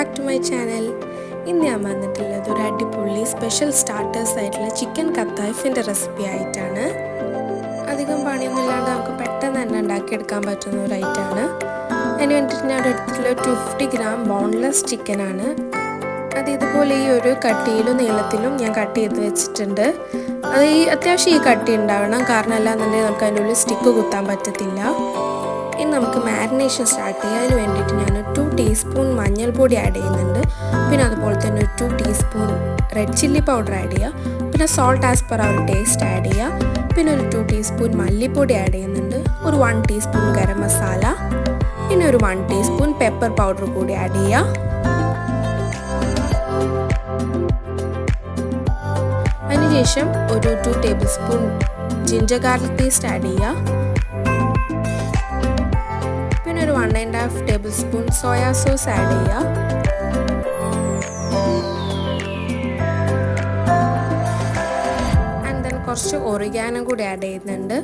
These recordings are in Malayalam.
ബാക്ക് ടു മൈ ചാനൽ ഇന്ന് ഞാൻ വന്നിട്ടുള്ളത് ഒരു അടിപൊളി സ്പെഷ്യൽ സ്റ്റാർട്ടേഴ്സ് ആയിട്ടുള്ള ചിക്കൻ കത്തായിഫിന്റെ റെസിപ്പി ആയിട്ടാണ്. അധികം പണിയൊന്നും ഇല്ലാണ്ട് നമുക്ക് പെട്ടെന്ന് തന്നെ ഉണ്ടാക്കിയെടുക്കാൻ പറ്റുന്ന ഒരു ഐറ്റമാണ് അതിന് വേണ്ടിയിട്ട് ഞാൻ എടുത്തിട്ടുള്ള ടു ഫിഫ്റ്റി ഗ്രാം ബോൺലെസ് ചിക്കനാണ് അത് ഇതുപോലെ ഈ ഒരു കട്ടിയിലും നീളത്തിലും ഞാൻ കട്ട് ചെയ്ത് വെച്ചിട്ടുണ്ട്. അത് ഈ അത്യാവശ്യം ഈ കട്ടി ഉണ്ടാവണം. കാരണം അല്ലാന്നുണ്ടെങ്കിൽ നമുക്ക് അതിന്റെ ഉള്ളിൽ സ്റ്റിക്ക് കുത്താൻ പറ്റത്തില്ല. ഇനി നമുക്ക് മാരിനേഷൻ സ്റ്റാർട്ട് ചെയ്യാൻ അതിന് വേണ്ടിയിട്ട് ഞാൻ ടു ടീസ്പൂൺ മഞ്ഞൾപ്പൊടി ആഡ് ചെയ്യുന്നുണ്ട്. പിന്നെ അതുപോലെ തന്നെ ഒരു two teaspoon red chilli powder add ചെയ്യുക. പിന്നെ salt as per our taste add ചെയ്യുക. പിന്നെ ഒരു ടു ടീസ്പൂൺ മല്ലിപ്പൊടി ആഡ് ചെയ്യുന്നുണ്ട്. ഒരു വൺ ടീസ്പൂൺ ഗരം മസാല പിന്നെ ഒരു വൺ ടീസ്പൂൺ പെപ്പർ പൗഡർ കൂടി ആഡ് ചെയ്യുക. അതിനുശേഷം ഒരു two tablespoon ginger garlic paste add ചെയ്യുക. And half tablespoon soya sauce add ചെയ്യുക ആൻഡ് ദെൻ കുറച്ച് ഒറിഗാനം കൂടി ആഡ് ചെയ്യുന്നുണ്ട്.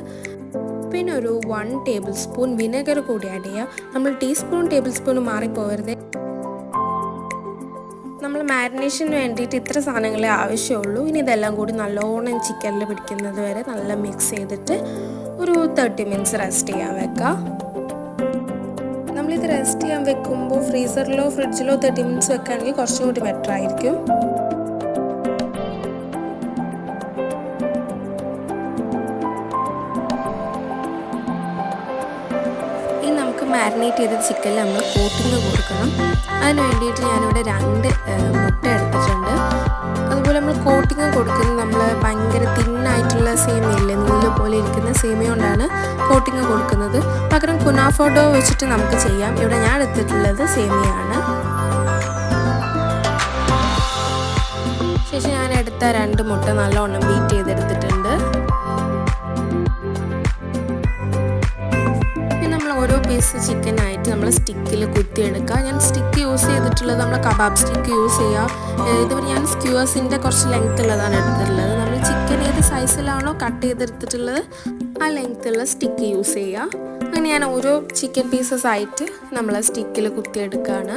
പിന്നെ ഒരു വൺ ടേബിൾ സ്പൂൺ വിനെഗർ കൂടി ആഡ് ചെയ്യുക നമ്മൾ ടീസ്പൂൺ ടേബിൾ സ്പൂൺ മാറിപ്പോകരുത്. നമ്മൾ മാരിനേഷന് വേണ്ടിയിട്ട് ഇത്ര സാധനങ്ങളെ ആവശ്യമുള്ളൂ. ഇനി ഇതെല്ലാം കൂടി നല്ലോണം ചിക്കനിൽ പിടിക്കുന്നത് വരെ നല്ല മിക്സ് ചെയ്തിട്ട് ഒരു തേർട്ടി മിനിറ്റ്സ് റെസ്റ്റ് ചെയ്യാൻ വെക്കാം. നമ്മളിത് റെസ്റ്റ് ചെയ്യാൻ വെക്കുമ്പോൾ ഫ്രീസറിലോ ഫ്രിഡ്ജിലോ തേർട്ടി മിനിറ്റ്സ് വെക്കുകയാണെങ്കിൽ കുറച്ചും കൂടി ബെറ്റർ ആയിരിക്കും. ഇനി നമുക്ക് മാരിനേറ്റ് ചെയ്ത ചിക്കനിൽ നമ്മൾ കോട്ടിങ് കൊടുക്കണം. അതിന് വേണ്ടിയിട്ട് ഞാനിവിടെ രണ്ട് മുട്ട എടുത്തിട്ടുണ്ട്. കോട്ടിങ് കൊടുക്കുന്നത് നമ്മൾ ഭയങ്കര തിന്നായിട്ടുള്ള സേമിയല്ലേ? നൂൽ പോലെ ഇരിക്കുന്ന സേമിയ കൊണ്ടാണ് കോട്ടിങ് കൊടുക്കുന്നത്. പകരം കുനാഫോഡോ വെച്ചിട്ട് നമുക്ക് ചെയ്യാം. ഇവിടെ ഞാൻ എടുത്തിട്ടുള്ളത് സേമിയാണ്. ശേഷം ഞാൻ എടുത്ത രണ്ട് മുട്ട നല്ലോണം ബീറ്റ് ചെയ്തെടുത്തിട്ടുണ്ട് പീസ് ചിക്കനായിട്ട് നമ്മൾ സ്റ്റിക്കിൽ കുത്തിയെടുക്കുക ഞാൻ സ്റ്റിക്ക് യൂസ് ചെയ്തിട്ടുള്ളത് നമ്മൾ കബാബ് സ്റ്റിക്ക് യൂസ് ചെയ്യുക ഇതുവരെ ഞാൻ സ്ക്യൂവേഴ്സിന്റെ കുറച്ച് ലെങ്ത് ഉള്ളതാണ് എടുത്തിട്ടുള്ളത്. നമ്മൾ ചിക്കൻ ഏത് സൈസിലാണോ കട്ട് ചെയ്തെടുത്തിട്ടുള്ളത് ആ ലെങ്ത്തുള്ള സ്റ്റിക്ക് യൂസ് ചെയ്യുക അങ്ങനെ ഞാൻ ഓരോ ചിക്കൻ പീസസ് ആയിട്ട് നമ്മൾ സ്റ്റിക്കിൽ കുത്തിയെടുക്കുകയാണ്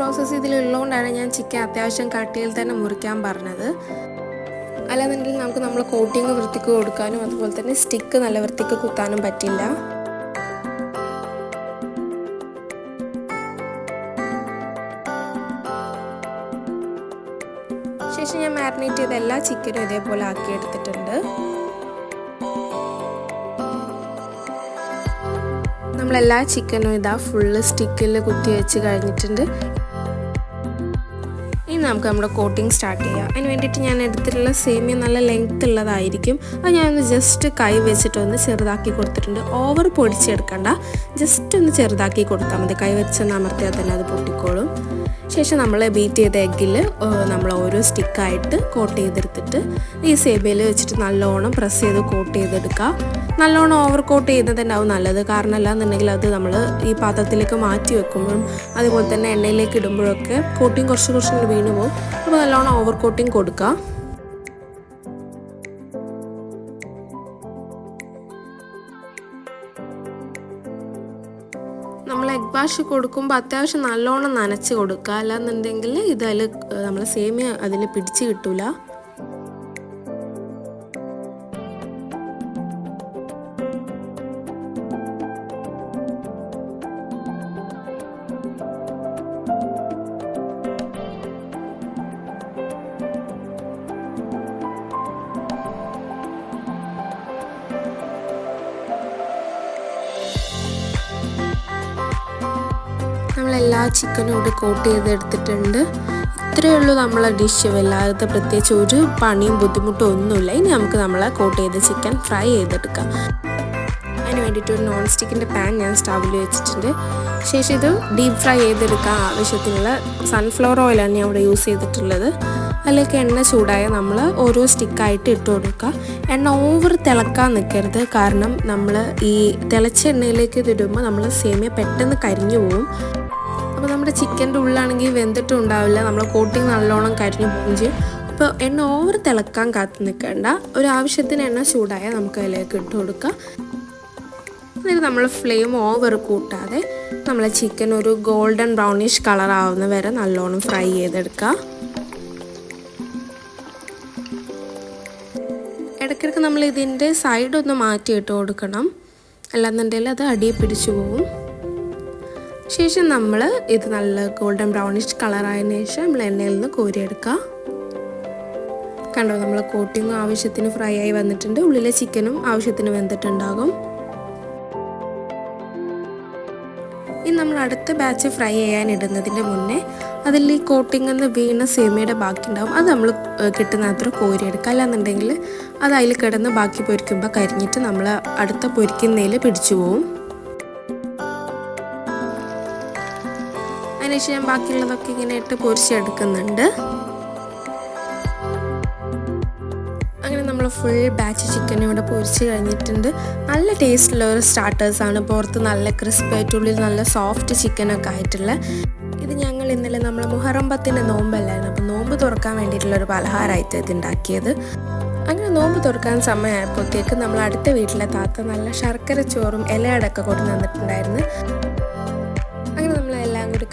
പ്രോസസ്സ് ഇതിലുള്ളതുകൊണ്ടാണ് ഞാൻ ചിക്കൻ അത്യാവശ്യം കട്ടിയിൽ തന്നെ മുറിക്കാൻ പറഞ്ഞത്. അല്ലാന്നുണ്ടെങ്കിൽ നമുക്ക് നമ്മൾ കോട്ടിങ് വൃത്തിക്ക് കൊടുക്കാനും അതുപോലെ തന്നെ സ്റ്റിക്ക് നല്ല വൃത്തിക്ക് കുത്താനും പറ്റില്ല. ശേഷം ഞാൻ മാരിനേറ്റ് ചെയ്ത എല്ലാ ചിക്കനും ഇതേപോലെ ആക്കി എടുത്തിട്ടുണ്ട് നമ്മളെല്ലാ ചിക്കനും ഇതാ ഫുള്ള് സ്റ്റിക്കിൽ കുത്തി വെച്ച് കഴിഞ്ഞിട്ടുണ്ട്. നമുക്ക് നമ്മുടെ കോട്ടിങ് സ്റ്റാർട്ട് ചെയ്യാം. അതിന് വേണ്ടിയിട്ട് ഞാൻ എടുത്തിട്ടുള്ള സേമിയ നല്ല ലെങ്ത് ഉള്ളതായിരിക്കും. അത് ഞാനൊന്ന് ജസ്റ്റ് കൈ വെച്ചിട്ടൊന്ന് ചെറുതാക്കി കൊടുത്തിട്ടുണ്ട്. ഓവർ പൊടിച്ചെടുക്കണ്ട. ജസ്റ്റ് ഒന്ന് ചെറുതാക്കി കൊടുത്താൽ മതി. കൈ വെച്ചൊന്ന് അമർത്തിയാൽ തന്നെ അത് പൊട്ടിക്കോളും. ശേഷം നമ്മൾ ബീറ്റ് ചെയ്ത എഗ്ഗിൽ നമ്മൾ ഓരോ സ്റ്റിക്കായിട്ട് കോട്ട് ചെയ്തെടുത്തിട്ട് ഈ സേമിയയിൽ വെച്ചിട്ട് നല്ലോണം പ്രസ് ചെയ്ത് കോട്ട് ചെയ്തെടുക്കുക നല്ലോണം ഓവർ കോട്ട് ചെയ്യുന്നത് തന്നെയാവും നല്ലത്. കാരണം അല്ലാന്നുണ്ടെങ്കിൽ അത് നമ്മൾ ഈ പാത്രത്തിലേക്ക് മാറ്റി വെക്കുമ്പോഴും അതുപോലെ തന്നെ എണ്ണയിലേക്ക് ഇടുമ്പോഴൊക്കെ കോട്ടിങ് കുറച്ച് കുറച്ച് ഇങ്ങനെ വീണു പോകും അപ്പോൾ നല്ലോണം ഓവർ കോട്ടിങ് കൊടുക്കുക നമ്മൾ എഗ് വാഷ് കൊടുക്കുമ്പോൾ അത്യാവശ്യം നല്ലോണം നനച്ച് കൊടുക്കുക അല്ലാന്നുണ്ടെങ്കിൽ ഇതിൽ നമ്മൾ സേമിയ അതിൽ പിടിച്ച് നമ്മളെല്ലാ ചിക്കനും കൂടി കോട്ട് ചെയ്തെടുത്തിട്ടുണ്ട്. ഇത്രയേ ഉള്ളൂ നമ്മളെ ഡിഷ് വല്ലാതെ പ്രത്യേകിച്ച് ഒരു പണിയും ബുദ്ധിമുട്ടും ഒന്നുമില്ല. ഇനി നമുക്ക് നമ്മളെ കോട്ട് ചെയ്ത ചിക്കൻ ഫ്രൈ ചെയ്തെടുക്കാം. അതിന് വേണ്ടിയിട്ട് ഒരു നോൺ സ്റ്റിക്കിന്റെ പാൻ ഞാൻ സ്റ്റവിൽ വെച്ചിട്ടുണ്ട്. ശേഷം ഇത് ഡീപ്പ് ഫ്രൈ ചെയ്തെടുക്കാൻ ആവശ്യത്തിനുള്ള സൺഫ്ലവർ ഓയിലാണ് ഞാൻ ഇവിടെ യൂസ് ചെയ്തിട്ടുള്ളത്. അതിലേക്ക് എണ്ണ ചൂടായ നമ്മൾ ഓരോ സ്റ്റിക്കായിട്ട് ഇട്ട് കൊടുക്കുക. എണ്ണ ഓവർ തിളക്കാൻ നിൽക്കരുത്. കാരണം നമ്മൾ ഈ തിളച്ച എണ്ണയിലേക്ക് ഇതിടുമ്പോൾ നമ്മൾ സേമിയ പെട്ടെന്ന് കരിഞ്ഞു പോകും അപ്പോൾ നമ്മുടെ ചിക്കന്റെ ഉള്ളാണെങ്കിൽ വെന്തിട്ടും ഉണ്ടാവില്ല. നമ്മൾ കോട്ടിങ് നല്ലോണം കരിഞ്ഞു പോവുകയും ചെയ്യും. അപ്പോൾ എണ്ണ ഓവർ തിളക്കാൻ കാത്ത് നിൽക്കേണ്ട. ഒരു ആവശ്യത്തിന് എണ്ണ ചൂടായാൽ നമുക്ക് അതിലേക്ക് ഇട്ട് കൊടുക്കാം. എന്നിട്ട് നമ്മൾ ഫ്ലെയിം ഓവർ കൂട്ടാതെ നമ്മൾ ചിക്കൻ ഒരു ഗോൾഡൻ ബ്രൗണിഷ് കളർ ആവുന്ന വരെ നല്ലോണം ഫ്രൈ ചെയ്തെടുക്കുക ഇടയ്ക്കിടയ്ക്ക് നമ്മൾ ഇതിന്റെ സൈഡ് ഒന്ന് മാറ്റിയിട്ട് കൊടുക്കണം. അല്ലാന്നുണ്ടെങ്കിൽ അത് അടിയെ പിടിച്ചു പോകും. ശേഷം നമ്മൾ ഇത് നല്ല ഗോൾഡൻ ബ്രൗണിഷ് കളറായതിനു ശേഷം നമ്മൾ എണ്ണയിൽ നിന്ന് കോരിയെടുക്കുക കണ്ടോ നമ്മൾ കോട്ടിങ്ങും ആവശ്യത്തിന് ഫ്രൈ ആയി വന്നിട്ടുണ്ട്. ഉള്ളിലെ ചിക്കനും ആവശ്യത്തിന് വെന്തിട്ടുണ്ടാകും. ഇനി നമ്മൾ അടുത്ത ബാച്ച് ഫ്രൈ ചെയ്യാൻ ഇടുന്നതിന്റെ മുന്നേ അതിൽ ഈ കോട്ടിംഗ് എന്ന് വീണ സേമിയുടെ ബാക്കി ഉണ്ടാവും. അത് നമ്മൾ കിട്ടുന്ന അത്ര കോരിയെടുക്കുക അല്ലാന്നുണ്ടെങ്കിൽ അത് അതിൽ കിടന്ന് ബാക്കി പൊരിക്കുമ്പോൾ കരിഞ്ഞിട്ട് നമ്മൾ അടുത്ത പൊരിക്കുന്നതിൽ പിടിച്ചു പോവും. അതിനുശേഷം ഞാൻ ബാക്കിയുള്ളതൊക്കെ ഇങ്ങനെ ഇട്ട് പൊരിച്ചെടുക്കുന്നുണ്ട്. അങ്ങനെ നമ്മൾ ഫുൾ ബാച്ച് ചിക്കൻ ഇവിടെ പൊരിച്ച് കഴിഞ്ഞിട്ടുണ്ട്. നല്ല ടേസ്റ്റുള്ള ഒരു സ്റ്റാർട്ടേഴ്സാണ് പുറത്ത് നല്ല ക്രിസ്പി ആയിട്ടുള്ളിൽ നല്ല സോഫ്റ്റ് ചിക്കനൊക്കെ ആയിട്ടുള്ള. ഇത് ഞങ്ങൾ ഇന്നലെ നമ്മൾ മുഹറം പത്തിന്റെ നോമ്പല്ലായിരുന്നു. അപ്പോൾ നോമ്പ് തുറക്കാൻ വേണ്ടിയിട്ടുള്ള ഒരു പലഹാരമായിട്ട് ഇത് ഉണ്ടാക്കിയത് അങ്ങനെ നോമ്പ് തുറക്കാൻ സമയമായപ്പോഴത്തേക്ക് നമ്മൾ അടുത്ത വീട്ടിലെ താത്ത നല്ല ശർക്കര ചോറും ഇലയടക്കം കൊണ്ടു തന്നിട്ടുണ്ടായിരുന്നു.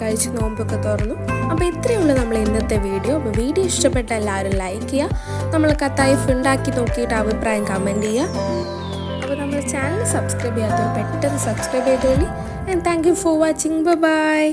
കഴിച്ച് നോമ്പൊക്കെ തുറന്നു. അപ്പോൾ ഇത്രയേ ഉള്ളൂ നമ്മൾ ഇന്നത്തെ വീഡിയോ. അപ്പോൾ വീഡിയോ ഇഷ്ടപ്പെട്ട എല്ലാവരും ലൈക്ക് ചെയ്യുക. നമ്മൾ കത്തായിഫ് ഉണ്ടാക്കി നോക്കിയിട്ട് അഭിപ്രായം കമന്റ് ചെയ്യുക. അപ്പോൾ നമ്മൾ ചാനൽ സബ്സ്ക്രൈബ് ചെയ്യാത്തവർ പെട്ടെന്ന് subscribe ചെയ്തോളി. And thank you for watching bye